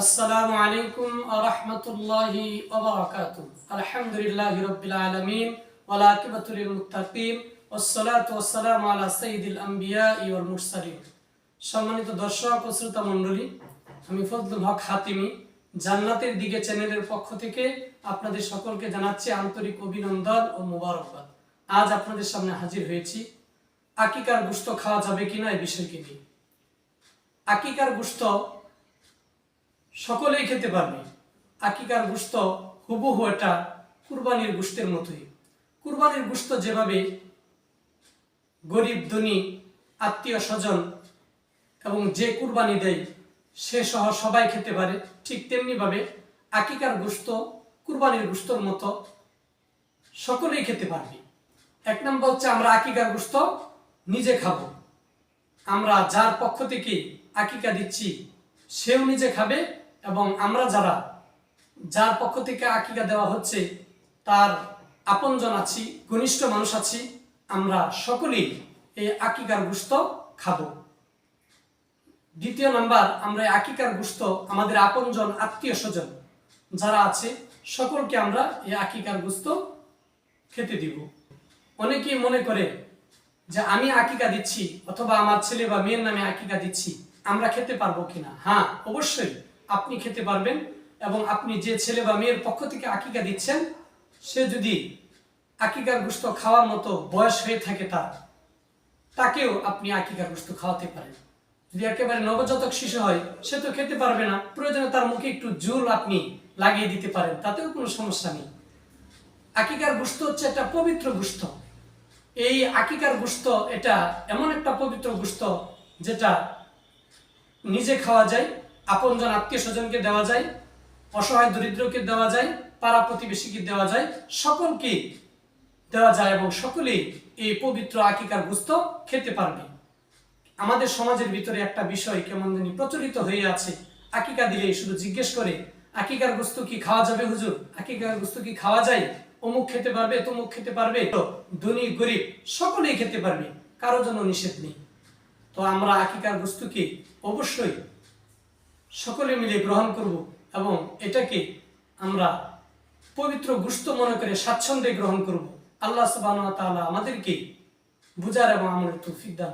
আসসালামু আলাইকুম আরহামতুল্লাহি ওবরাকাত সম্মানিত দর্শক ও শ্রোতা আমি ফজলুল হক হাতিমি, জান্নাতের দিকে চ্যানেলের পক্ষ থেকে আপনাদের সকলকে জানাচ্ছি আন্তরিক অভিনন্দন ও মুবারকবাদ। আজ আপনাদের সামনে হাজির হয়েছি। আকিকার গুস্ত খাওয়া যাবে কিনা এই বিষয়কে নিয়ে। আকিকার গুস্ত সকলেই খেতে পারবে। আকিকার গুস্ত হুবহু এটা কুরবানির গুস্তের মতোই। কুরবানির গুস্ত যেভাবে গরিব, ধনী, আত্মীয় স্বজন এবং যে কুরবানি দেয়, সে সহ সবাই খেতে পারে। ঠিক তেমনিভাবে আকিকার গুস্ত, কুরবানির গুস্তর মতো সকলেই খেতে পারবে। এক নম্বর হচ্ছে আমরা আকিকার গুস্ত নিজে খাব। আমরা যার পক্ষ থেকে আকিকা দিচ্ছি, সেও নিজে খাবে এবং আমরা যারা, যার পক্ষ থেকে আকিকা দেওয়া হচ্ছে, তার আপনজন আছি, ঘনিষ্ঠ মানুষ আছি, আমরা সকলেই এই আকিকার গুস্ত খাব। দ্বিতীয় নাম্বার, আমরা এই আকিকার গুস্ত আমাদের আপনজন, আত্মীয় স্বজন যারা আছে, সকলকে আমরা এই আকিকার গুস্ত খেতে দিব। অনেকেই মনে করে যে আমি আকিকা দিচ্ছি অথবা আমার ছেলে বা মেয়ের নামে আকিকা দিচ্ছি, আমরা খেতে পারব কিনা? হ্যাঁ অবশ্যই। আপনি খেতে পারবেন এবং আপনি যে ছেলে বা মেয়ের পক্ষ থেকে আকিকা দিচ্ছেন, সে যদি আকিকার গুস্ত খাওয়ার মতো বয়স হয়ে থাকে তার, তাকেও আপনি আকিকার গোস্ত খাওয়াতে পারেন। যদি একেবারে নবজাতক শিশু হয়, সে তো খেতে পারবে না। প্রয়োজনে তার মুখে একটু জোর আপনি লাগিয়ে দিতে পারেন, তাতেও কোনো সমস্যা নেই। আকিকার গুস্ত হচ্ছে একটা পবিত্র গুস্ত। এই আকিকার গুস্ত, এটা এমন একটা পবিত্র গুস্ত যেটা নিজে খাওয়া যায় আপনজন আত্মীয় স্বজনকে দেওয়া যায়, অসহায় দরিদ্রকে দেওয়া যায়, পাড়া প্রতিবেশীকে দেওয়া যায়, সকলকে দেওয়া যায় এবং সকলেই এই পবিত্র আকিকার গুস্ত খেতে পারবে। আমাদের সমাজের ভিতরে একটা বিষয় কেমন জানি প্রচলিত হয়ে আছে। আকিকা দিলে শুধু জিজ্ঞেস করে, আকিকার গুস্ত কি খাওয়া যাবে হুজুর? আকিকার গুস্ত কি খাওয়া যায়? অমুক খেতে পারবে, তমুক খেতে পারবে। তো ধনী, গরিব, সকলেই খেতে পারবে, কারও জন্য নিষেধ নেই। তো আমরা আকিকার বস্তুকে অবশ্যই সকলে মিলে গ্রহণ করব এবং এটাকে আমরা পবিত্র গুস্ত মনে করে স্বাচ্ছন্দ্যে গ্রহণ করব আল্লাহ সুবহানাহু তালা আমাদেরকে বুঝার এবং আমলের তৌফিক দান।